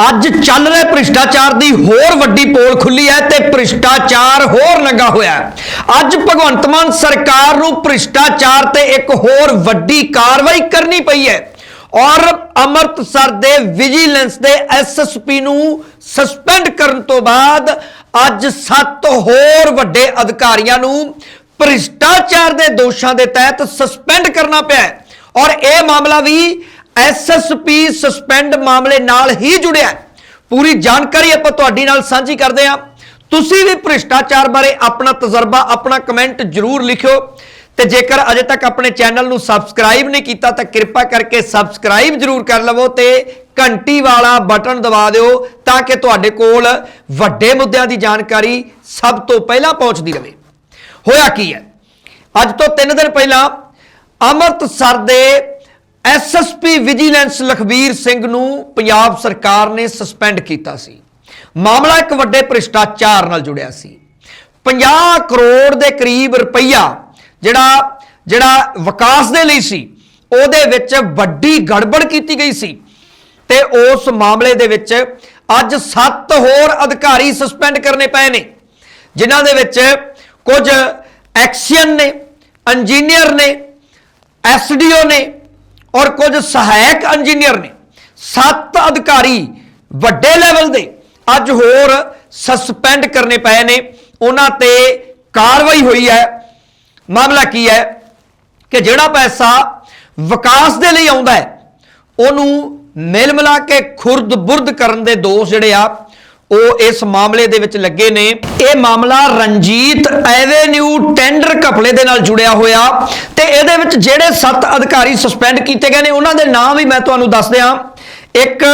ਅੱਜ ਚੱਲ ਰਿਹਾ ਭ੍ਰਿਸ਼ਟਾਚਾਰ ਦੀ ਹੋਰ ਵੱਡੀ ਪੋਲ ਖੁੱਲੀ ਹੈ ਤੇ ਭ੍ਰਿਸ਼ਟਾਚਾਰ ਹੋਰ ਨੰਗਾ ਹੋਇਆ ਅੱਜ ਭਗਵੰਤ ਮਾਨ ਸਰਕਾਰ ਨੂੰ ਭ੍ਰਿਸ਼ਟਾਚਾਰ ਤੇ ਇੱਕ ਹੋਰ ਵੱਡੀ ਕਾਰਵਾਈ ਕਰਨੀ ਪਈ ਹੈ ਔਰ ਅੰਮ੍ਰਿਤਸਰ ਦੇ ਵਿਜੀਲੈਂਸ ਦੇ ਐਸਐਸਪੀ ਨੂੰ ਸਸਪੈਂਡ ਕਰਨ ਤੋਂ ਬਾਅਦ ਅੱਜ ਸੱਤ ਹੋਰ ਵੱਡੇ ਅਧਿਕਾਰੀਆਂ ਨੂੰ ਭ੍ਰਿਸ਼ਟਾਚਾਰ ਦੇ ਦੋਸ਼ਾਂ ਦੇ ਤਹਿਤ ਸਸਪੈਂਡ ਕਰਨਾ ਪਿਆ ਔਰ ਇਹ ਮਾਮਲਾ ਵੀ ਐਸਐਸਪੀ ਸਸਪੈਂਡ ਮਾਮਲੇ ਨਾਲ ਹੀ ਜੁੜਿਆ ਪੂਰੀ ਜਾਣਕਾਰੀ ਆਪਾਂ ਤੁਹਾਡੀ ਨਾਲ ਸਾਂਝੀ ਕਰਦੇ ਹਾਂ। ਤੁਸੀਂ ਵੀ ਭ੍ਰਿਸ਼ਟਾਚਾਰ ਬਾਰੇ ਆਪਣਾ ਤਜਰਬਾ, ਆਪਣਾ ਕਮੈਂਟ ਜ਼ਰੂਰ ਲਿਖਿਓ। ਤੇ ਜੇਕਰ ਅਜੇ ਤੱਕ ਆਪਣੇ ਚੈਨਲ ਨੂੰ ਸਬਸਕ੍ਰਾਈਬ ਨਹੀਂ ਕੀਤਾ, ਤਾਂ ਕਿਰਪਾ ਕਰਕੇ ਸਬਸਕ੍ਰਾਈਬ ਜ਼ਰੂਰ ਕਰ ਲਵੋ ਤੇ ਘੰਟੀ ਵਾਲਾ ਬਟਨ ਦਬਾ ਦਿਓ ਤਾਂ ਕਿ ਤੁਹਾਡੇ ਕੋਲ ਵੱਡੇ ਮੁੱਦਿਆਂ ਦੀ ਜਾਣਕਾਰੀ ਸਭ ਤੋਂ ਪਹਿਲਾਂ ਪਹੁੰਚਦੀ ਰਹੇ। ਹੋਇਆ ਕੀ ਹੈ? ਅੱਜ ਤੋਂ 3 ਦਿਨ ਪਹਿਲਾਂ ਅੰਮ੍ਰਿਤਸਰ ਦੇ ਐਸਐਸਪੀ ਵਿਜੀਲੈਂਸ ਲਖਬੀਰ ਸਿੰਘ ਨੂੰ ਪੰਜਾਬ ਸਰਕਾਰ ਨੇ ਸਸਪੈਂਡ ਕੀਤਾ ਸੀ। ਮਾਮਲਾ ਇੱਕ ਵੱਡੇ ਭ੍ਰਿਸ਼ਟਾਚਾਰ ਨਾਲ ਜੁੜਿਆ ਸੀ। 50 ਕਰੋੜ ਦੇ ਕਰੀਬ ਰੁਪਈਆ ਜਿਹੜਾ ਜਿਹੜਾ ਵਿਕਾਸ ਦੇ ਲਈ ਸੀ, ਉਹਦੇ ਵਿੱਚ ਵੱਡੀ ਗੜਬੜ ਕੀਤੀ ਗਈ ਸੀ। ਤੇ ਉਸ ਮਾਮਲੇ ਦੇ ਵਿੱਚ ਅੱਜ 7 ਹੋਰ ਅਧਿਕਾਰੀ ਸਸਪੈਂਡ ਕਰਨੇ ਪਏ ਨੇ, ਜਿਨ੍ਹਾਂ ਦੇ ਵਿੱਚ ਕੁਝ ਐਕਸੀਅਨ ਨੇ ਇੰਜੀਨੀਅਰ ਨੇ ਐਸਡੀਓ ਨੇ ਔਰ ਕੁਝ ਸਹਾਇਕ ਇੰਜੀਨੀਅਰ ਨੇ, ਸੱਤ ਅਧਿਕਾਰੀ ਵੱਡੇ ਲੈਵਲ ਦੇ ਅੱਜ ਹੋਰ ਸਸਪੈਂਡ ਕਰਨੇ ਪਏ ਨੇ। ਉਹਨਾਂ ਤੇ ਕਾਰਵਾਈ ਹੋਈ ਹੈ। ਮਾਮਲਾ ਕੀ ਹੈ ਕਿ ਜਿਹੜਾ ਪੈਸਾ ਵਿਕਾਸ ਦੇ ਲਈ ਆਉਂਦਾ ਹੈ, ਉਹਨੂੰ ਮਿਲ ਮਿਲਾ ਕੇ ਖੁਰਦ ਬੁਰਦ ਕਰਨ ਦੇ ਦੋਸ਼ ਜਿਹੜੇ ਆ ਉਹ ਇਸ ਮਾਮਲੇ ਦੇ ਵਿੱਚ ਲੱਗੇ ਨੇ। ਇਹ ਮਾਮਲਾ ਰਣਜੀਤ ਐਵੇਨਿਊ ਟੈਂਡਰ ਘਪਲੇ ਦੇ ਨਾਲ ਜੁੜਿਆ ਹੋਇਆ ਤੇ ਇਹਦੇ ਵਿੱਚ ਜਿਹੜੇ 7 ਅਧਿਕਾਰੀ ਸਸਪੈਂਡ ਕੀਤੇ ਗਏ ਨੇ, ਉਹਨਾਂ ਦੇ ਨਾਮ ਵੀ ਮੈਂ ਤੁਹਾਨੂੰ ਦੱਸ ਦਿਆਂ। ਇੱਕ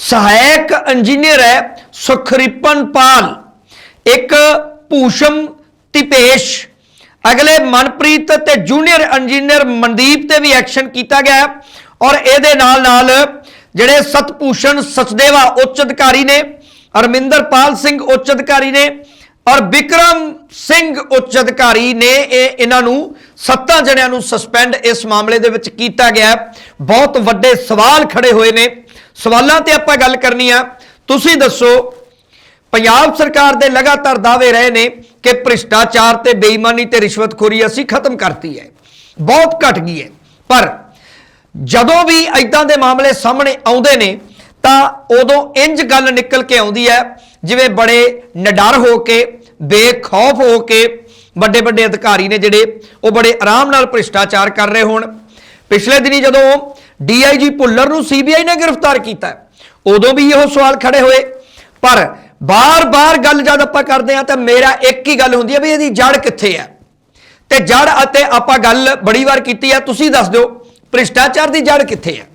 ਸਹਾਇਕ ਇੰਜੀਨੀਅਰ ਹੈ, ਸੁਖਰੀਪਨ ਪਾਲ। ਇੱਕ ਭੂਸ਼ਮ ਤਿਪੇਸ਼। ਅਗਲੇ ਮਨਪ੍ਰੀਤ ਤੇ ਜੂਨੀਅਰ ਇੰਜੀਨੀਅਰ ਮਨਦੀਪ ਤੇ ਵੀ ਐਕਸ਼ਨ ਕੀਤਾ ਗਿਆ। ਔਰ ਇਹਦੇ ਨਾਲ ਨਾਲ ਜਿਹੜੇ ਸਤਭੂਸ਼ਣ ਸਚਦੇਵਾ ਉੱਚ ਅਧਿਕਾਰੀ ਨੇ ਅਰਮਿੰਦਰਪਾਲ ਸਿੰਘ ਉੱਚ ਅਧਿਕਾਰੀ ਨੇ ਔਰ ਵਿਕਰਮ ਸਿੰਘ ਉੱਚ ਅਧਿਕਾਰੀ ਨੇ ਇਹ ਇਹਨਾਂ ਨੂੰ ਸੱਤਾਂ ਜਣਿਆਂ ਨੂੰ ਸਸਪੈਂਡ ਇਸ ਮਾਮਲੇ ਦੇ ਵਿੱਚ ਕੀਤਾ ਗਿਆ ਬਹੁਤ ਵੱਡੇ ਸਵਾਲ ਖੜੇ ਹੋਏ ਨੇ। ਸਵਾਲਾਂ ਤੇ ਆਪਾਂ ਗੱਲ ਕਰਨੀ ਆ। ਤੁਸੀਂ ਦੱਸੋ, ਪੰਜਾਬ ਸਰਕਾਰ ਦੇ ਲਗਾਤਾਰ ਦਾਅਵੇ ਰਹੇ ਨੇ ਕਿ ਭ੍ਰਿਸ਼ਟਾਚਾਰ ਤੇ ਬੇਈਮਾਨੀ ਤੇ ਰਿਸ਼ਵਤਖੋਰੀ ਅਸੀਂ ਖਤਮ ਕਰਤੀ ਹੈ। ਬਹੁਤ ਘਟ ਗਈ ਹੈ। ਪਰ ਜਦੋਂ ਵੀ ਐਦਾਂ ਦੇ ਮਾਮਲੇ ਸਾਹਮਣੇ ਆਉਂਦੇ ਨੇ ਤਾਂ ਉਦੋਂ ਇੰਜ ਗੱਲ ਨਿਕਲ ਕੇ ਆਉਂਦੀ ਹੈ, ਜਿਵੇਂ ਬੜੇ ਨਡਰ ਹੋ ਕੇ, ਬੇਖੌਫ ਹੋ ਕੇ ਵੱਡੇ ਵੱਡੇ ਅਧਿਕਾਰੀ ਨੇ ਜਿਹੜੇ ਉਹ ਬੜੇ ਆਰਾਮ ਨਾਲ ਭ੍ਰਿਸ਼ਟਾਚਾਰ ਕਰ ਰਹੇ ਹੋਣ। ਪਿਛਲੇ ਦਿਨੀ ਜਦੋਂ ਡੀਆਈਜੀ ਭੁੱਲਰ ਨੂੰ ਸੀਬੀਆਈ ਨੇ ਗ੍ਰਿਫਤਾਰ ਕੀਤਾ, ਉਦੋਂ ਵੀ ਇਹੋ ਸਵਾਲ ਖੜੇ ਹੋਏ। ਪਰ ਬਾਰ-ਬਾਰ ਗੱਲ ਜਦ ਆਪਾਂ ਕਰਦੇ ਆ ਤਾਂ ਮੇਰਾ ਇੱਕ ਹੀ ਗੱਲ ਹੁੰਦੀ ਹੈ ਵੀ ਇਹਦੀ ਜੜ ਕਿੱਥੇ ਹੈ? ਤੇ ਜੜ ਅਤੇ ਆਪਾਂ ਗੱਲ ਬੜੀ ਵਾਰ ਕੀਤੀ ਹੈ, ਤੁਸੀਂ ਦੱਸ ਦਿਓ, ਭ੍ਰਿਸ਼ਟਾਚਾਰ ਦੀ ਜੜ ਕਿੱਥੇ ਹੈ?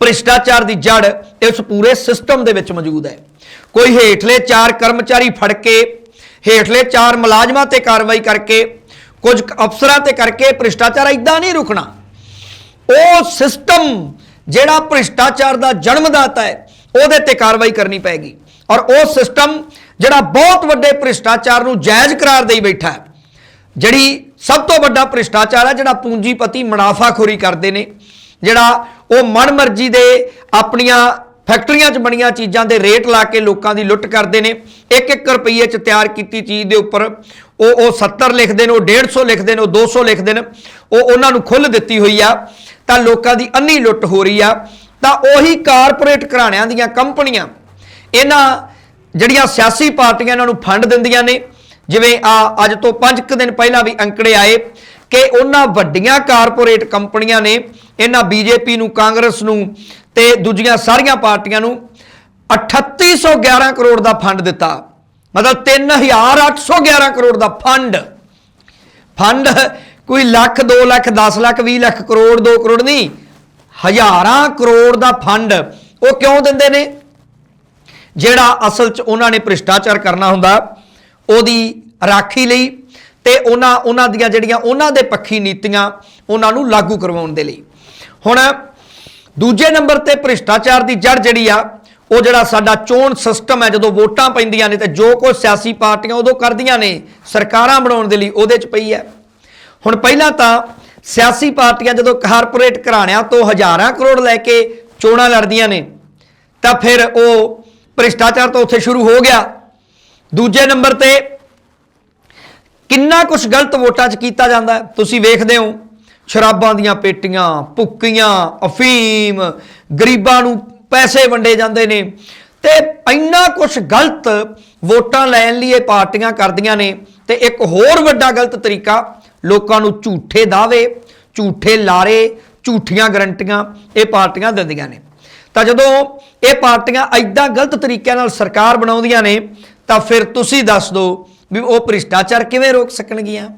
ਭ੍ਰਿਸ਼ਟਾਚਾਰ ਦੀ ਜੜ ਇਸ ਪੂਰੇ ਸਿਸਟਮ ਦੇ ਵਿੱਚ ਮੌਜੂਦ ਹੈ। ਕੋਈ ਹੇਠਲੇ ਚਾਰ ਕਰਮਚਾਰੀ ਫੜ ਕੇ, ਹੇਠਲੇ ਚਾਰ ਮੁਲਾਜ਼ਮਾਂ ਤੇ ਕਾਰਵਾਈ ਕਰਕੇ, ਕੁਝ ਅਫਸਰਾਂ ਤੇ ਕਰਕੇ ਭ੍ਰਿਸ਼ਟਾਚਾਰ ਇਦਾਂ ਨਹੀਂ ਰੁਕਣਾ। ਉਹ ਸਿਸਟਮ ਜਿਹੜਾ ਭ੍ਰਿਸ਼ਟਾਚਾਰ ਦਾ ਜਨਮਦਾਤਾ ਹੈ, ਉਹਦੇ ਤੇ ਕਾਰਵਾਈ ਕਰਨੀ ਪੈਗੀ ਔਰ ਉਹ ਸਿਸਟਮ ਜਿਹੜਾ ਬਹੁਤ ਵੱਡੇ ਭ੍ਰਿਸ਼ਟਾਚਾਰ ਨੂੰ ਜਾਇਜ਼ ਕਰਾਰ ਦੇਈ ਬੈਠਾ ਹੈ, ਜਿਹੜੀ ਸਭ ਤੋਂ ਵੱਡਾ ਭ੍ਰਿਸ਼ਟਾਚਾਰ ਹੈ ਜਿਹੜਾ ਪੂੰਜੀਪਤੀ ਮੁਨਾਫਾਖੋਰੀ ਕਰਦੇ ਨੇ, ਜਿਹੜਾ ਉਹ ਮਨਮਰਜ਼ੀ ਦੇ ਆਪਣੀਆਂ ਫੈਕਟਰੀਆਂ 'ਚ ਬਣੀਆਂ ਚੀਜ਼ਾਂ ਦੇ ਰੇਟ ਲਾ ਕੇ ਲੋਕਾਂ ਦੀ ਲੁੱਟ ਕਰਦੇ ਨੇ। 1-1 ਰੁਪਏ 'ਚ ਤਿਆਰ ਕੀਤੀ ਚੀਜ਼ ਦੇ ਉੱਪਰ ਉਹ ਉਹ 70 ਲਿਖਦੇ ਨੇ, ਉਹ 150 ਲਿਖਦੇ ਨੇ, ਉਹ 200 ਲਿਖਦੇ ਨੇ, ਉਹ ਉਹਨਾਂ ਨੂੰ ਖੁੱਲ ਦਿੱਤੀ ਹੋਈ ਆ, ਤਾਂ ਲੋਕਾਂ ਦੀ ਅੰਨੀ ਲੁੱਟ ਹੋ ਰਹੀ ਆ। ਤਾਂ ਉਹੀ ਕਾਰਪੋਰੇਟ ਘਰਾਣਿਆਂ ਦੀਆਂ ਕੰਪਨੀਆਂ, ਇਹਨਾਂ ਜਿਹੜੀਆਂ ਸਿਆਸੀ ਪਾਰਟੀਆਂ ਇਹਨਾਂ ਨੂੰ ਫੰਡ ਦਿੰਦੀਆਂ ਨੇ, ਜਿਵੇਂ ਆ ਅੱਜ ਤੋਂ 5 ਕੁ ਦਿਨ ਪਹਿਲਾਂ ਵੀ ਅੰਕੜੇ ਆਏ ਕਿ ਉਹਨਾਂ ਵੱਡੀਆਂ ਕਾਰਪੋਰੇਟ ਕੰਪਨੀਆਂ ਨੇ ਇਹਨਾਂ ਬੀਜੇਪੀ ਨੂੰ, ਕਾਂਗਰਸ ਨੂੰ ਤੇ ਦੂਜੀਆਂ ਸਾਰੀਆਂ ਪਾਰਟੀਆਂ ਨੂੰ 3811 ਕਰੋੜ ਦਾ ਫੰਡ ਦਿੱਤਾ। ਮਤਲਬ 3811 ਕਰੋੜ ਦਾ ਫੰਡ। ਫੰਡ ਕੋਈ ਲੱਖ 2 ਲੱਖ 10 ਲੱਖ 20 ਲੱਖ ਕਰੋੜ 2 ਕਰੋੜ ਨਹੀਂ, ਹਜ਼ਾਰਾਂ ਕਰੋੜ ਦਾ ਫੰਡ। ਉਹ ਕਿਉਂ ਦਿੰਦੇ ਨੇ? ਜਿਹੜਾ ਅਸਲ 'ਚ ਉਹਨਾਂ ਨੇ ਭ੍ਰਿਸ਼ਟਾਚਾਰ ਕਰਨਾ ਹੁੰਦਾ, ਉਹਦੀ ਰਾਖੀ ਲਈ ਤੇ ਉਹਨਾਂ ਉਹਨਾਂ ਦੀਆਂ ਜਿਹੜੀਆਂ ਉਹਨਾਂ ਦੇ ਪੱਖੀ ਨੀਤੀਆਂ, ਉਹਨਾਂ ਨੂੰ ਲਾਗੂ ਕਰਵਾਉਣ ਦੇ ਲਈ। ਹੁਣ ਦੂਜੇ ਨੰਬਰ ਤੇ ਭ੍ਰਿਸ਼ਟਾਚਾਰ ਦੀ ਜੜ ਜਿਹੜੀ ਆ, ਉਹ ਜਿਹੜਾ ਸਾਡਾ ਚੋਣ ਸਿਸਟਮ ਹੈ, ਜਦੋਂ ਵੋਟਾਂ ਪੈਂਦੀਆਂ ਨੇ ਤੇ ਜੋ ਕੁਝ ਸਿਆਸੀ ਪਾਰਟੀਆਂ ਉਦੋਂ ਕਰਦੀਆਂ ਨੇ, ਸਰਕਾਰਾਂ ਬਣਾਉਣ ਦੇ ਲਈ ਉਹਦੇ 'ਚ ਪਈ ਹੈ। ਹੁਣ ਪਹਿਲਾਂ ਤਾਂ ਸਿਆਸੀ ਪਾਰਟੀਆਂ ਜਦੋਂ ਕਾਰਪੋਰੇਟ ਘਰਾਣਿਆਂ ਤੋਂ ਹਜ਼ਾਰਾਂ ਕਰੋੜ ਲੈ ਕੇ ਚੋਣਾਂ ਲੜਦੀਆਂ ਨੇ, ਤਾਂ ਫਿਰ ਉਹ ਭ੍ਰਿਸ਼ਟਾਚਾਰ ਤਾਂ ਉੱਥੇ ਸ਼ੁਰੂ ਹੋ ਗਿਆ। ਦੂਜੇ ਨੰਬਰ ਤੇ ਕਿੰਨਾ ਕੁਝ ਗਲਤ ਵੋਟਾਂ 'ਚ ਕੀਤਾ ਜਾਂਦਾ ਤੁਸੀਂ ਵੇਖਦੇ ਹੋ। ਸ਼ਰਾਬਾਂ ਦੀਆਂ ਪੇਟੀਆਂ, ਭੁੱਕੀਆਂ, ਅਫੀਮ, ਗਰੀਬਾਂ ਨੂੰ ਪੈਸੇ ਵੰਡੇ ਜਾਂਦੇ ਨੇ। ਤੇ ਇੰਨਾ ਕੁਝ ਗਲਤ ਵੋਟਾਂ ਲੈਣ ਲਈ ਇਹ ਪਾਰਟੀਆਂ ਕਰਦੀਆਂ ਨੇ। ਤੇ ਇੱਕ ਹੋਰ ਵੱਡਾ ਗਲਤ ਤਰੀਕਾ, ਲੋਕਾਂ ਨੂੰ ਝੂਠੇ ਦਾਅਵੇ, ਝੂਠੇ ਲਾਰੇ, ਝੂਠੀਆਂ ਗਰੰਟੀਆਂ ਇਹ ਪਾਰਟੀਆਂ ਦਿੰਦੀਆਂ ਨੇ। ਤਾਂ ਜਦੋਂ ਇਹ ਪਾਰਟੀਆਂ ਐਦਾਂ ਗਲਤ ਤਰੀਕਿਆਂ ਨਾਲ ਸਰਕਾਰ ਬਣਾਉਂਦੀਆਂ ਨੇ, ਤਾਂ ਫਿਰ ਤੁਸੀਂ ਦੱਸ ਦਿਓ ਵੀ ਉਹ ਭ੍ਰਿਸ਼ਟਾਚਾਰ ਕਿਵੇਂ ਰੋਕ ਸਕਣਗੀਆਂ?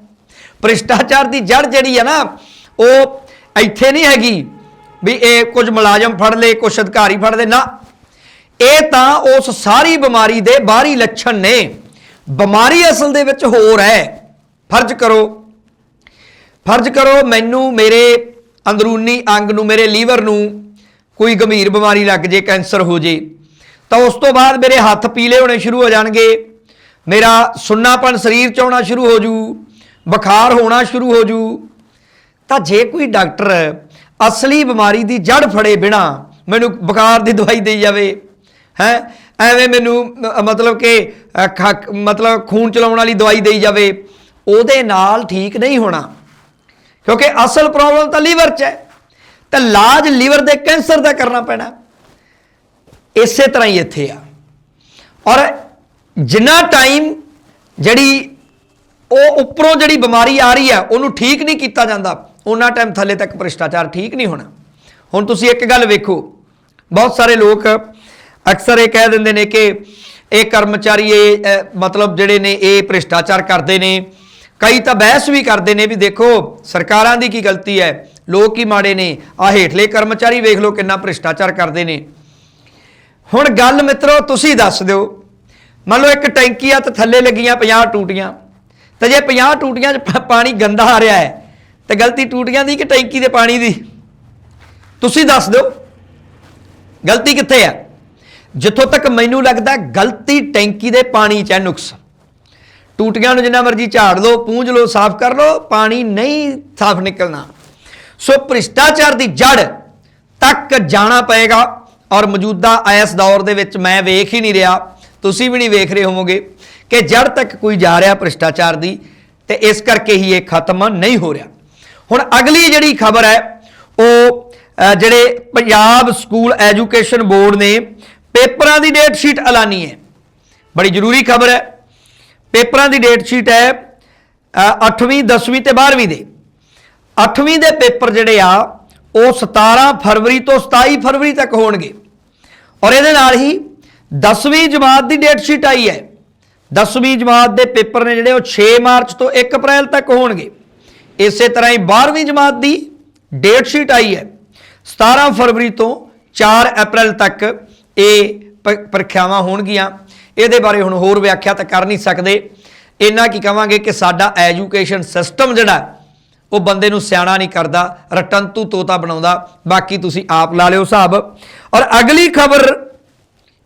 ਭ੍ਰਿਸ਼ਟਾਚਾਰ ਦੀ ਜੜ ਜਿਹੜੀ ਹੈ ਨਾ ਉਹ ਇੱਥੇ ਨਹੀਂ ਹੈਗੀ ਵੀ ਇਹ ਕੁਝ ਮੁਲਾਜ਼ਮ ਫੜ ਲਏ, ਕੁਝ ਅਧਿਕਾਰੀ ਫੜ ਲਏ। ਨਾ, ਇਹ ਤਾਂ ਉਸ ਸਾਰੀ ਬਿਮਾਰੀ ਦੇ ਬਾਹਰੀ ਲੱਛਣ ਨੇ। ਬਿਮਾਰੀ ਅਸਲ ਦੇ ਵਿੱਚ ਹੋਰ ਹੈ। ਫਰਜ਼ ਕਰੋ ਫਰਜ਼ ਕਰੋ ਮੈਨੂੰ ਮੇਰੇ ਅੰਦਰੂਨੀ ਅੰਗ ਨੂੰ, ਮੇਰੇ ਲੀਵਰ ਨੂੰ ਕੋਈ ਗੰਭੀਰ ਬਿਮਾਰੀ ਲੱਗ ਜੇ, ਕੈਂਸਰ ਹੋ ਜੇ, ਤਾਂ ਉਸ ਤੋਂ ਬਾਅਦ ਮੇਰੇ ਹੱਥ ਪੀਲੇ ਹੋਣੇ ਸ਼ੁਰੂ ਹੋ ਜਾਣਗੇ। ਮੇਰਾ ਸੁੰਨਾਪਣ ਸਰੀਰ ਚ ਆਉਣਾ ਸ਼ੁਰੂ ਹੋ ਜੂ, ਬੁਖਾਰ ਹੋਣਾ ਸ਼ੁਰੂ ਹੋ ਜੂ ਤਾਂ ਜੇ ਕੋਈ ਡਾਕਟਰ ਅਸਲੀ ਬਿਮਾਰੀ ਦੀ ਜੜ ਫੜੇ ਬਿਨਾ ਮੈਨੂੰ ਬੁਖਾਰ ਦੀ ਦਵਾਈ ਦੇਈ ਜਾਵੇ, ਹੈ? ਐਵੇਂ ਮੈਨੂੰ ਮਤਲਬ ਕਿ ਖਾ- ਮਤਲਬ ਖੂਨ ਚਲਾਉਣ ਵਾਲੀ ਦਵਾਈ ਦੇਈ ਜਾਵੇ, ਉਹਦੇ ਨਾਲ ਠੀਕ ਨਹੀਂ ਹੋਣਾ। ਕਿਉਂਕਿ ਅਸਲ ਪ੍ਰੋਬਲਮ ਤਾਂ ਲੀਵਰ 'ਚ ਹੈ। ਤਾਂ ਇਲਾਜ ਲੀਵਰ ਦੇ ਕੈਂਸਰ ਦਾ ਕਰਨਾ ਪੈਣਾ। ਇਸੇ ਤਰ੍ਹਾਂ ਹੀ ਇੱਥੇ ਆ। ਔਰ ਜਿੰਨਾ ਟਾਈਮ ਜਿਹੜੀ ਉਹ ਉੱਪਰੋਂ ਜਿਹੜੀ ਬਿਮਾਰੀ ਆ ਰਹੀ ਹੈ, ਉਹਨੂੰ ਠੀਕ ਨਹੀਂ ਕੀਤਾ ਜਾਂਦਾ। ਉਹਨਾਂ ਟਾਈਮ ਥੱਲੇ ਤੱਕ ਭ੍ਰਿਸ਼ਟਾਚਾਰ ਠੀਕ ਨਹੀਂ ਹੋਣਾ। ਹੁਣ ਤੁਸੀਂ ਇੱਕ ਗੱਲ ਵੇਖੋ, ਬਹੁਤ ਸਾਰੇ ਲੋਕ ਅਕਸਰ ਇਹ ਕਹਿ ਦਿੰਦੇ ਨੇ ਕਿ ਇਹ ਕਰਮਚਾਰੀ, ਇਹ ਮਤਲਬ ਜਿਹੜੇ ਨੇ ਇਹ ਭ੍ਰਿਸ਼ਟਾਚਾਰ ਕਰਦੇ ਨੇ। ਕਈ ਤਾਂ ਬਹਿਸ ਵੀ ਕਰਦੇ ਨੇ ਵੀ ਦੇਖੋ, ਸਰਕਾਰਾਂ ਦੀ ਕੀ ਗਲਤੀ ਹੈ, ਲੋਕ ਹੀ ਮਾੜੇ ਨੇ। ਆ ਹੇਠਲੇ ਕਰਮਚਾਰੀ ਵੇਖ ਲਓ ਕਿੰਨਾ ਭ੍ਰਿਸ਼ਟਾਚਾਰ ਕਰਦੇ ਨੇ। ਹੁਣ ਗੱਲ ਮਿੱਤਰੋ, ਤੁਸੀਂ ਦੱਸ ਦਿਓ। ਮੰਨ ਲਓ ਇੱਕ ਟੈਂਕੀ ਆ ਤੇ ਥੱਲੇ ਲੱਗੀਆਂ 50 ਟੂਟੀਆਂ। ਤੇ ਜੇ 50 ਟੂਟੀਆਂ 'ਚ ਪਾਣੀ ਗੰਦਾ ਆ ਰਿਹਾ ਹੈ ਤੇ ਗਲਤੀ ਟੂਟੀਆਂ ਦੀ ਕਿ ਟੈਂਕੀ ਦੇ ਪਾਣੀ ਦੀ? ਤੁਸੀਂ ਦੱਸ ਦਿਓ। ਗਲਤੀ ਕਿੱਥੇ ਹੈ ਜਿੱਥੋਂ ਤੱਕ ਮੈਨੂੰ ਲੱਗਦਾ ਗਲਤੀ ਟੈਂਕੀ ਦੇ ਪਾਣੀ 'ਚ ਹੈ, ਨੁਕਸ। ਟੂਟੀਆਂ ਨੂੰ ਜਿੰਨਾ ਮਰਜ਼ੀ ਝਾੜ ਲਓ, ਪੂੰਝ ਲਓ, ਸਾਫ਼ ਕਰ ਲਓ, ਪਾਣੀ ਨਹੀਂ ਸਾਫ਼ ਨਿਕਲਣਾ। ਸੋ ਭ੍ਰਿਸ਼ਟਾਚਾਰ ਦੀ ਜੜ ਤੱਕ ਜਾਣਾ ਪਏਗਾ ਔਰ ਮੌਜੂਦਾ ਇਸ ਦੌਰ ਦੇ ਵਿੱਚ ਮੈਂ ਵੇਖ ਹੀ ਨਹੀਂ ਰਿਹਾ। ਤੁਸੀਂ ਵੀ ਨਹੀਂ ਵੇਖ ਰਹੇ ਹੋਵੋਗੇ ਕਿ ਜੜ ਤੱਕ ਕੋਈ ਜਾ ਰਿਹਾ ਭ੍ਰਿਸ਼ਟਾਚਾਰ ਦੀ ਤੇ ਇਸ ਕਰਕੇ ਹੀ ਇਹ ਖਤਮ ਨਹੀਂ ਹੋ ਰਿਹਾ। ਹੁਣ ਅਗਲੀ ਜਿਹੜੀ ਖਬਰ ਹੈ, ਉਹ ਜਿਹੜੇ ਪੰਜਾਬ ਸਕੂਲ ਐਜੂਕੇਸ਼ਨ ਬੋਰਡ ਨੇ ਪੇਪਰਾਂ ਦੀ ਡੇਟ ਸ਼ੀਟ ਐਲਾਨੀ ਹੈ। ਬੜੀ ਜ਼ਰੂਰੀ ਖਬਰ ਹੈ। ਪੇਪਰਾਂ ਦੀ ਡੇਟ ਸ਼ੀਟ ਹੈ 8ਵੀਂ 10ਵੀਂ ਤੇ 12ਵੀਂ ਦੇ। 8ਵੀਂ ਦੇ ਪੇਪਰ ਜਿਹੜੇ ਆ, ਉਹ 17 ਫਰਵਰੀ ਤੋਂ 27 ਫਰਵਰੀ ਤੱਕ ਹੋਣਗੇ। ਔਰ ਇਹਦੇ ਨਾਲ ਹੀ 10ਵੀਂ ਜਮਾਤ ਦੀ ਡੇਟ ਸ਼ੀਟ ਆਈ ਹੈ। 10ਵੀਂ ਜਮਾਤ ਦੇ ਪੇਪਰ ਨੇ ਜਿਹੜੇ ਉਹ 6 ਮਾਰਚ ਤੋਂ 1 ਅਪ੍ਰੈਲ ਤੱਕ ਹੋਣਗੇ। ਇਸੇ ਤਰ੍ਹਾਂ ਹੀ 12ਵੀਂ ਜਮਾਤ ਦੀ ਡੇਟ ਸ਼ੀਟ ਆਈ ਹੈ। 17 ਫਰਵਰੀ ਤੋਂ 4 ਅਪ੍ਰੈਲ ਤੱਕ ਇਹ ਪ੍ਰੀਖਿਆਵਾਂ ਹੋਣਗੀਆਂ। ਇਹਦੇ ਬਾਰੇ ਹੁਣ ਹੋਰ ਵਿਆਖਿਆ ਤਾਂ ਕਰ ਨਹੀਂ ਸਕਦੇ। ਇੰਨਾ ਕੀ ਕਵਾਂਗੇ ਕਿ ਸਾਡਾ ਐਜੂਕੇਸ਼ਨ ਸਿਸਟਮ ਜਿਹੜਾ, ਉਹ ਬੰਦੇ ਨੂੰ ਸਿਆਣਾ ਨਹੀਂ ਕਰਦਾ, ਰਟੰਤੂ ਤੋਤਾ ਬਣਾਉਂਦਾ। ਬਾਕੀ ਤੁਸੀਂ ਆਪ ਲਾ ਲਿਓ ਹਿਸਾਬ। ਔਰ ਅਗਲੀ ਖਬਰ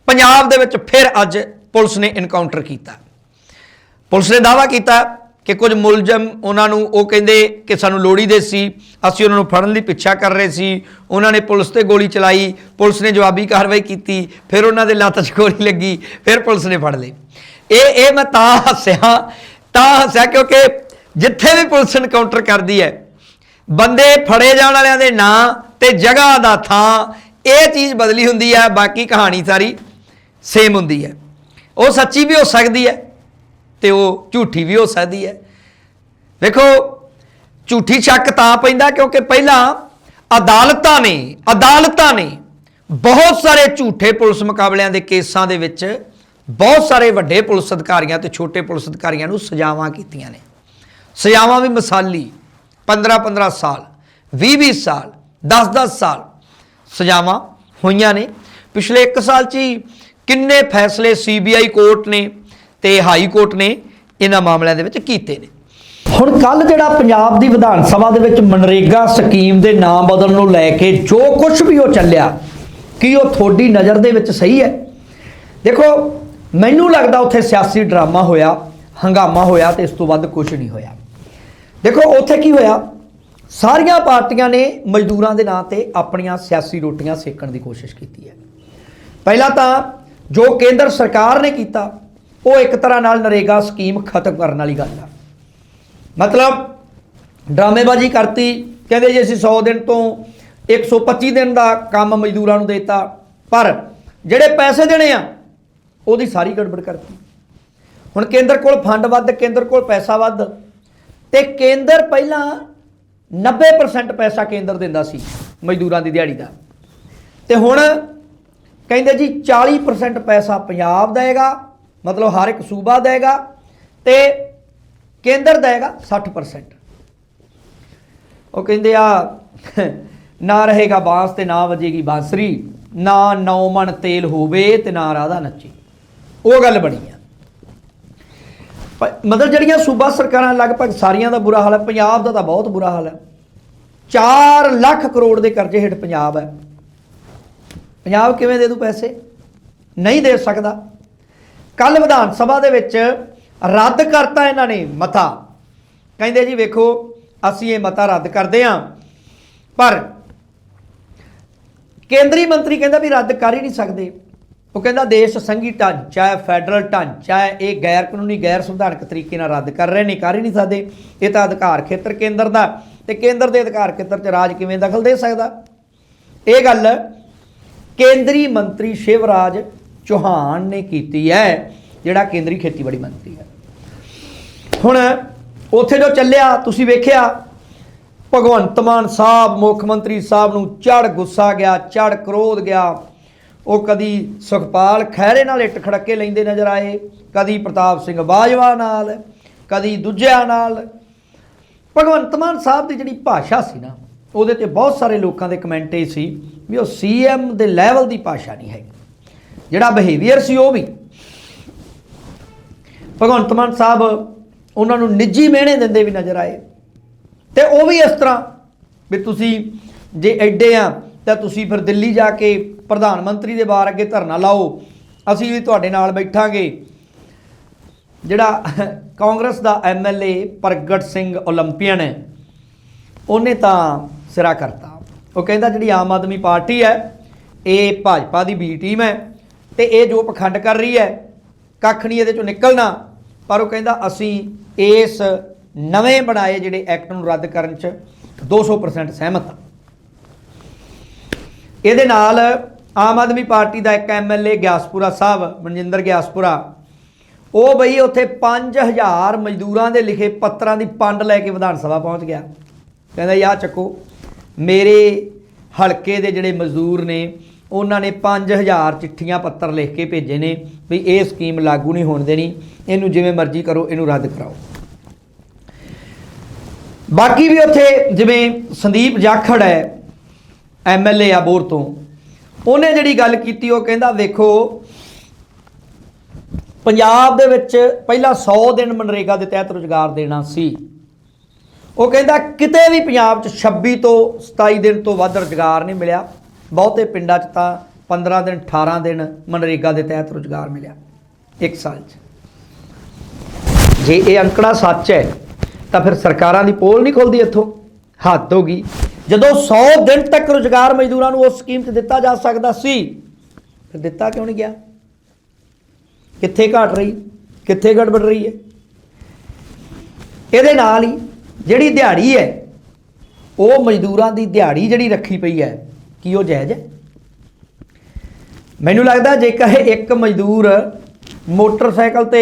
ਪੰਜਾਬ ਦੇ ਵਿੱਚ ਫਿਰ ਅੱਜ ਪੁਲਿਸ ਨੇ ਇਨਕਾਊਂਟਰ ਕੀਤਾ। ਪੁਲਿਸ ਨੇ ਦਾਵਾ ਕੀਤਾ ਕਿ ਕੁਝ ਮੁਲਜ਼ਮ ਉਹਨਾਂ ਨੂੰ ਉਹ ਕਹਿੰਦੇ ਕਿ ਸਾਨੂੰ ਲੋੜੀ ਦੇ ਸੀ, ਅਸੀਂ ਉਹਨਾਂ ਨੂੰ ਫੜਨ ਲਈ ਪਿੱਛਾ ਕਰ ਰਹੇ ਸੀ, ਉਹਨਾਂ ਨੇ ਪੁਲਿਸ ਤੇ ਗੋਲੀ ਚਲਾਈ, ਪੁਲਿਸ ਨੇ ਜਵਾਬੀ ਕਾਰਵਾਈ ਕੀਤੀ, ਫਿਰ ਉਹਨਾਂ ਦੇ ਲੱਤ 'ਚ ਗੋਲੀ ਲੱਗੀ, ਫਿਰ ਪੁਲਿਸ ਨੇ ਫੜ ਲਏ ਇਹ ਇਹ ਮੈਂ ਤਾਂ ਹੱਸਿਆ ਤਾਂ ਹੱਸਿਆ ਕਿਉਂਕਿ ਜਿੱਥੇ ਵੀ ਪੁਲਿਸ ਇਨਕਾਊਂਟਰ ਕਰਦੀ ਹੈ, ਬੰਦੇ ਫੜੇ ਜਾਣ ਵਾਲਿਆਂ ਦੇ ਨਾਂ ਤੇ ਜਗ੍ਹਾ ਦਾ ਥਾਂ, ਇਹ ਚੀਜ਼ ਬਦਲੀ ਹੁੰਦੀ ਹੈ, ਬਾਕੀ ਕਹਾਣੀ ਸਾਰੀ ਸੇਮ ਹੁੰਦੀ ਹੈ। ਉਹ ਸੱਚੀ ਵੀ ਹੋ ਸਕਦੀ ਹੈ। ਤੇ ਉਹ ਝੂਠੀ ਵੀ ਹੋ ਸਕਦੀ ਹੈ। ਵੇਖੋ, ਝੂਠੀ ਸ਼ੱਕ ਤਾਂ ਪੈਂਦਾ ਕਿਉਂਕਿ ਪਹਿਲਾਂ ਅਦਾਲਤਾਂ ਨੇ ਅਦਾਲਤਾਂ ਨੇ ਬਹੁਤ ਸਾਰੇ ਝੂਠੇ ਪੁਲਿਸ ਮੁਕਾਬਲਿਆਂ ਦੇ ਕੇਸਾਂ ਦੇ ਵਿੱਚ ਬਹੁਤ ਸਾਰੇ ਵੱਡੇ ਪੁਲਿਸ ਅਧਿਕਾਰੀਆਂ ਤੇ ਛੋਟੇ ਪੁਲਿਸ ਅਧਿਕਾਰੀਆਂ ਨੂੰ ਸਜ਼ਾਵਾਂ ਕੀਤੀਆਂ ਨੇ। ਸਜ਼ਾਵਾਂ ਵੀ ਮਿਸਾਲੀ 15-15 ਸਾਲ 20-20 ਸਾਲ 10-10 ਸਾਲ ਸਜ਼ਾਵਾਂ ਹੋਈਆਂ ਨੇ। ਪਿਛਲੇ 1 ਸਾਲ 'ਚ ਹੀ ਕਿੰਨੇ ਫੈਸਲੇ ਸੀਬੀਆਈ ਕੋਰਟ ਨੇ ਤੇ ਹਾਈ ਕੋਰਟ ਨੇ ਇਹਨਾਂ ਮਾਮਲਿਆਂ ਦੇ ਵਿੱਚ ਕੀਤੇ ਨੇ। ਹੁਣ ਕੱਲ ਜਿਹੜਾ ਪੰਜਾਬ ਦੀ ਵਿਧਾਨ ਸਭਾ ਦੇ ਵਿੱਚ ਮਨਰੇਗਾ ਸਕੀਮ ਦੇ ਨਾਮ ਬਦਲਣ ਨੂੰ ਲੈ ਕੇ ਜੋ ਕੁਝ ਵੀ ਉਹ ਚੱਲਿਆ, ਕੀ ਉਹ ਤੁਹਾਡੀ ਨਜ਼ਰ ਦੇ ਵਿੱਚ ਸਹੀ ਹੈ? ਦੇਖੋ, ਮੈਨੂੰ ਲੱਗਦਾ ਉੱਥੇ ਸਿਆਸੀ ਡਰਾਮਾ ਹੋਇਆ, ਹੰਗਾਮਾ ਹੋਇਆ ਤੇ ਇਸ ਤੋਂ ਵੱਧ ਕੁਝ ਨਹੀਂ ਹੋਇਆ। ਦੇਖੋ, ਉੱਥੇ ਕੀ ਹੋਇਆ? ਸਾਰੀਆਂ ਪਾਰਟੀਆਂ ਨੇ ਮਜ਼ਦੂਰਾਂ ਦੇ ਨਾਂ ਤੇ ਆਪਣੀਆਂ ਸਿਆਸੀ ਰੋਟੀਆਂ ਸੇਕਣ ਦੀ ਕੋਸ਼ਿਸ਼ ਕੀਤੀ ਹੈ। ਪਹਿਲਾਂ ਤਾਂ ਜੋ ਕੇਂਦਰ ਸਰਕਾਰ ਨੇ ਕੀਤਾ ਉਹ ਇੱਕ ਤਰ੍ਹਾਂ ਨਾਲ ਨਰੇਗਾ ਸਕੀਮ ਖਤਮ ਕਰਨ ਵਾਲੀ ਗੱਲ ਆ। ਮਤਲਬ ਡਰਾਮੇਬਾਜ਼ੀ ਕਰਤੀ, ਕਹਿੰਦੇ ਜੀ ਅਸੀਂ 100 ਦਿਨ ਤੋਂ 125 ਦਿਨ ਦਾ ਕੰਮ ਮਜ਼ਦੂਰਾਂ ਨੂੰ ਦੇਤਾ, ਪਰ ਜਿਹੜੇ ਪੈਸੇ ਦੇਣੇ ਆ, ਉਹਦੀ ਸਾਰੀ ਗੜਬੜ ਕਰਤੀ। ਹੁਣ ਕੇਂਦਰ ਕੋਲ ਫੰਡ ਵੱਧ, ਕੇਂਦਰ ਕੋਲ ਪੈਸਾ ਵੱਧ, ਤੇ ਕੇਂਦਰ ਪਹਿਲਾਂ 90% ਪੈਸਾ ਕੇਂਦਰ ਦਿੰਦਾ ਸੀ ਮਜ਼ਦੂਰਾਂ ਦੀ ਦਿਹਾੜੀ ਦਾ। ਤੇ ਹੁਣ ਕਹਿੰਦੇ ਜੀ 40% ਪੈਸਾ ਪੰਜਾਬ ਦੇਗਾ ਮਤਲਬ ਹਰ ਇੱਕ ਸੂਬਾ ਦੇਗਾ ਤੇ ਕੇਂਦਰ ਦੇਗਾ 60% ਉਹ ਕਹਿੰਦੇ ਆ, ਨਾ ਰਹੇਗਾ ਬਾਂਸ ਤੇ ਨਾ ਵਜੇਗੀ ਬਾਂਸਰੀ, ਨਾ ਨੌ ਮਣ ਤੇਲ ਹੋਵੇ ਤੇ ਨਾ ਰਾਧਾ ਨੱਚੇ। ਉਹ ਗੱਲ ਬਣੀ ਆ। ਪ- ਮਤਲਬ ਜਿਹੜੀਆਂ ਸੂਬਾ ਸਰਕਾਰਾਂ ਲਗਭਗ ਸਾਰੀਆਂ ਦਾ ਬੁਰਾ ਹਾਲ ਹੈ, ਪੰਜਾਬ ਦਾ ਤਾਂ ਬਹੁਤ ਬੁਰਾ ਹਾਲ ਹੈ। 4 ਲੱਖ ਕਰੋੜ ਦੇ ਕਰਜ਼ੇ ਹੇਠ ਪੰਜਾਬ ਹੈ। ਪੰਜਾਬ ਕਿਵੇਂ ਦੇ ਦੂ ਪੈਸੇ? ਨਹੀਂ ਦੇ ਸਕਦਾ। ਕੱਲ ਵਿਧਾਨ ਸਭਾ ਦੇ ਵਿੱਚ ਰੱਦ ਕਰਤਾ ਇਹਨਾਂ ਨੇ ਮਤਾ। ਕਹਿੰਦੇ ਜੀ, ਵੇਖੋ, ਅਸੀਂ ਇਹ ਮਤਾ ਰੱਦ ਕਰਦੇ ਹਾਂ। ਪਰ ਕੇਂਦਰੀ ਮੰਤਰੀ ਕਹਿੰਦਾ ਵੀ ਰੱਦ ਕਰ ਹੀ ਨਹੀਂ ਸਕਦੇ। ਉਹ ਕਹਿੰਦਾ ਦੇਸ਼ ਸੰਘੀ ਢਾਂਚਾ ਹੈ ਫੈਡਰਲ ਢਾਂਚਾ ਹੈ ਇਹ ਗੈਰ ਕਾਨੂੰਨੀ ਗੈਰ ਸੰਵਿਧਾਨਕ ਤਰੀਕੇ ਨਾਲ ਰੱਦ ਕਰ ਰਹੇ ਨੇ, ਕਰ ਹੀ ਨਹੀਂ ਸਕਦੇ। ਇਹ ਤਾਂ ਅਧਿਕਾਰ ਖੇਤਰ ਕੇਂਦਰ ਦਾ। ਤੇ ਕੇਂਦਰ ਦੇ ਅਧਿਕਾਰ ਖੇਤਰ 'ਚ ਰਾਜ ਕਿਵੇਂ ਦਖਲ ਦੇ ਸਕਦਾ? ਇਹ ਗੱਲ ਕੇਂਦਰੀ ਮੰਤਰੀ ਸ਼ਿਵਰਾਜ ਚੌਹਾਨ ਨੇ ਕੀਤੀ ਹੈ, ਜਿਹੜਾ ਕੇਂਦਰੀ ਖੇਤੀਬਾੜੀ ਮੰਤਰੀ ਹੈ। ਹੁਣ ਉੱਥੇ ਜੋ ਚੱਲਿਆ, ਤੁਸੀਂ ਵੇਖਿਆ, ਭਗਵੰਤ ਮਾਨ ਸਾਹਿਬ, ਮੁੱਖ ਮੰਤਰੀ ਸਾਹਿਬ ਨੂੰ ਚੜ ਗੁੱਸਾ ਗਿਆ ਚੜ ਕ੍ਰੋਧ ਗਿਆ। ਉਹ ਕਦੀ ਸੁਖਪਾਲ ਖਹਿਰੇ ਨਾਲ ਇੱਟ ਖੜਕੇ ਲੈਂਦੇ ਨਜ਼ਰ ਆਏ, ਕਦੀ ਪ੍ਰਤਾਪ ਸਿੰਘ ਬਾਜਵਾ ਨਾਲ, ਕਦੀ ਦੂਜਿਆਂ ਨਾਲ। ਭਗਵੰਤ ਮਾਨ ਸਾਹਿਬ ਦੀ ਜਿਹੜੀ ਭਾਸ਼ਾ ਸੀ ਨਾ, ਉਹਦੇ ਤੇ ਬਹੁਤ ਸਾਰੇ ਲੋਕਾਂ ਦੇ ਕਮੈਂਟ ਇਹ ਸੀ ਵੀ ਉਹ ਸੀਐਮ ਦੇ ਲੈਵਲ ਦੀ ਭਾਸ਼ਾ ਨਹੀਂ ਹੈਗੀ। ਜਿਹੜਾ ਬਿਹੇਵੀਅਰ ਸੀ ਉਹ ਵੀ। ਭਗਵੰਤ ਮਾਨ ਸਾਹਿਬ ਉਹਨਾਂ ਨੂੰ ਨਿੱਜੀ ਮਿਹਣੇ ਦਿੰਦੇ ਵੀ ਨਜ਼ਰ ਆਏ। ਤੇ ਉਹ ਵੀ ਇਸ ਤਰ੍ਹਾਂ ਵੀ ਤੁਸੀਂ ਜੇ ਐਡੇ ਆ ਤਾਂ ਤੁਸੀਂ ਫਿਰ ਦਿੱਲੀ ਜਾ ਕੇ ਪ੍ਰਧਾਨ ਮੰਤਰੀ ਦੇ ਬਾਰ ਅੱਗੇ ਧਰਨਾ ਲਾਓ, ਅਸੀਂ ਵੀ ਤੁਹਾਡੇ ਨਾਲ ਬੈਠਾਂਗੇ। ਜਿਹੜਾ ਕਾਂਗਰਸ ਦਾ ਐਮਐਲਏ ਪ੍ਰਗਟ ਸਿੰਘ 올림픽ਨ ਹੈ, ਉਹਨੇ ਤਾਂ ਸਿਰਾ ਕਰਤਾ। ਉਹ ਕਹਿੰਦਾ ਜਿਹੜੀ ਆਮ ਆਦਮੀ ਪਾਰਟੀ ਹੈ, ਇਹ ਭਾਜਪਾ ਦੀ ਬੀ ਟੀਮ ਹੈ। ਤੇ ਇਹ ਜੋ ਪਖੰਡ ਕਰ ਰਹੀ ਹੈ, ਕੱਖ ਨਹੀਂ ਇਹਦੇ ਚੋਂ ਨਿਕਲਣਾ। ਪਰ ਉਹ ਕਹਿੰਦਾ, ਅਸੀਂ ਇਸ ਨਵੇਂ ਬਣਾਏ ਜਿਹੜੇ ਐਕਟ ਨੂੰ ਰੱਦ ਕਰਨ 'ਚ 200% ਸਹਿਮਤ ਹਾਂ। ਇਹਦੇ ਨਾਲ ਆਮ ਆਦਮੀ ਪਾਰਟੀ ਦਾ ਇੱਕ ਐਮਐਲਏ ਗਿਆਸਪੁਰਾ ਸਾਹਿਬ, ਮਨਜਿੰਦਰ ਗਿਆਸਪੁਰਾ, ਉਹ ਬਈ ਉੱਥੇ 5000 ਮਜ਼ਦੂਰਾਂ ਦੇ ਲਿਖੇ ਪੱਤਰਾਂ ਦੀ ਪੰਡ ਲੈ ਕੇ ਵਿਧਾਨ ਸਭਾ ਪਹੁੰਚ ਗਿਆ। ਕਹਿੰਦਾ ਯਾ ਚੱਕੋ, ਮੇਰੇ ਹਲਕੇ ਦੇ ਜਿਹੜੇ ਮਜ਼ਦੂਰ ਨੇ ਉਹਨਾਂ ਨੇ 5000 ਚਿੱਠੀਆਂ ਪੱਤਰ ਲਿਖ ਕੇ ਭੇਜੇ ਨੇ ਵੀ ਇਹ ਸਕੀਮ ਲਾਗੂ ਨਹੀਂ ਹੋਣ ਦੇਣੀ, ਇਹਨੂੰ ਜਿਵੇਂ ਮਰਜ਼ੀ ਕਰੋ, ਇਹਨੂੰ ਰੱਦ ਕਰਾਓ। ਬਾਕੀ ਵੀ ਉੱਥੇ ਜਿਵੇਂ ਸੰਦੀਪ ਜਾਖੜ ਹੈ ਐਮਐਲਏ ਆ ਬੋਰ ਤੋਂ, ਉਹਨੇ ਜਿਹੜੀ ਗੱਲ ਕੀਤੀ, ਉਹ ਕਹਿੰਦਾ ਵੇਖੋ ਪੰਜਾਬ ਦੇ ਵਿੱਚ ਪਹਿਲਾਂ 100 ਦਿਨ ਮਨਰੇਗਾ ਦੇ ਤਹਿਤ ਰੁਜ਼ਗਾਰ ਦੇਣਾ ਸੀ। ਉਹ ਕਹਿੰਦਾ, ਕਿਤੇ ਵੀ ਪੰਜਾਬ 'ਚ 26 ਤੋਂ 27 ਦਿਨ ਤੋਂ ਵੱਧ ਰੁਜ਼ਗਾਰ ਨਹੀਂ ਮਿਲਿਆ। ਬਹੁਤੇ ਪਿੰਡਾਂ 'ਚ ਤਾਂ 15 ਦਿਨ 18 ਦਿਨ ਮਨਰੇਗਾ ਦੇ ਤਹਿਤ ਰੁਜ਼ਗਾਰ ਮਿਲਿਆ, ਇੱਕ ਸਾਲ 'ਚ। ਜੇ ਇਹ ਅੰਕੜਾ ਸੱਚ ਹੈ, ਤਾਂ ਫਿਰ ਸਰਕਾਰਾਂ ਦੀ ਪੋਲ ਨਹੀਂ ਖੁੱਲਦੀ ਇੱਥੋਂ। ਹੱਦ ਹੋ ਗਈ। ਜਦੋਂ 100 ਦਿਨ ਤੱਕ ਰੁਜ਼ਗਾਰ ਮਜ਼ਦੂਰਾਂ ਨੂੰ ਉਸ ਸਕੀਮ 'ਚ ਦਿੱਤਾ ਜਾ ਸਕਦਾ ਸੀ, ਫਿਰ ਦਿੱਤਾ ਕਿਉਂ ਨਹੀਂ ਗਿਆ? ਕਿੱਥੇ ਘਟ ਰਹੀ? ਕਿੱਥੇ ਗੜਬੜ ਰਹੀ ਹੈ? ਇਹਦੇ ਨਾਲ ਹੀ ਜਿਹੜੀ ਦਿਹਾੜੀ ਹੈ, ਉਹ ਮਜ਼ਦੂਰਾਂ ਦੀ ਦਿਹਾੜੀ ਜਿਹੜੀ ਰੱਖੀ ਪਈ ਹੈ ਕੀ ਉਹ ਜਾਇਜ਼ ਹੈ? ਮੈਨੂੰ ਲੱਗਦਾ ਜੇਕਰ ਇੱਕ ਮਜ਼ਦੂਰ ਮੋਟਰਸਾਈਕਲ ਤੇ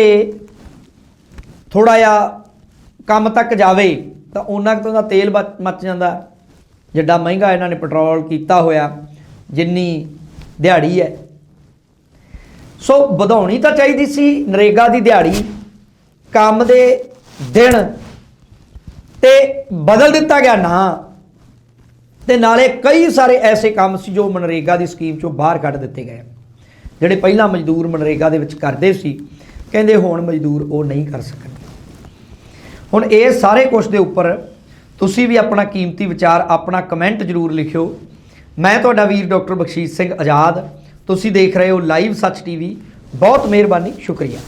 ਥੋੜਾ ਜਿਹਾ ਕੰਮ ਤੱਕ ਜਾਵੇ, ਤਾਂ ਉਹਨਾਂ ਤੋਂ ਦਾ ਤੇਲ ਮੱਚ ਜਾਂਦਾ। ਜਿੱਡਾ ਮਹਿੰਗਾ ਇਹਨਾਂ ਨੇ ਪੈਟਰੋਲ ਕੀਤਾ ਹੋਇਆ, ਜਿੰਨੀ ਦਿਹਾੜੀ ਹੈ। ਸੋ ਵਧਾਉਣੀ ਤਾਂ ਚਾਹੀਦੀ ਸੀ ਨਰੇਗਾ ਦੀ ਦਿਹਾੜੀ, ਕੰਮ ਦੇ ਦਿਨ, ਤੇ ਬਦਲ ਦਿੱਤਾ ਗਿਆ ਨਾ। ਤੇ ਨਾਲੇ ਕਈ ਸਾਰੇ ਐਸੇ ਕੰਮ ਸੀ ਜੋ ਮਨਰੇਗਾ ਦੀ ਸਕੀਮ ਚੋਂ ਬਾਹਰ ਕੱਢ ਦਿੱਤੇ ਗਏ। ਜਿਹੜੇ ਪਹਿਲਾਂ ਮਜ਼ਦੂਰ ਮਨਰੇਗਾ ਦੇ ਵਿੱਚ ਕਰਦੇ ਸੀ, ਕਹਿੰਦੇ ਹੁਣ ਮਜ਼ਦੂਰ ਉਹ ਨਹੀਂ ਕਰ ਸਕਣਗੇ। ਹੁਣ ਇਹ ਸਾਰੇ ਕੁਝ ਦੇ ਉੱਪਰ ਤੁਸੀਂ ਵੀ ਆਪਣਾ ਕੀਮਤੀ ਵਿਚਾਰ, ਆਪਣਾ ਕਮੈਂਟ ਜ਼ਰੂਰ ਲਿਖਿਓ। ਮੈਂ ਤੁਹਾਡਾ ਵੀਰ ਡਾਕਟਰ ਬਖਸ਼ੀਸ਼ ਸਿੰਘ ਆਜ਼ਾਦ। ਤੁਸੀਂ ਦੇਖ ਰਹੇ ਹੋ ਲਾਈਵ ਸੱਚ ਟੀਵੀ। ਬਹੁਤ ਮਿਹਰਬਾਨੀ, ਸ਼ੁਕਰੀਆ।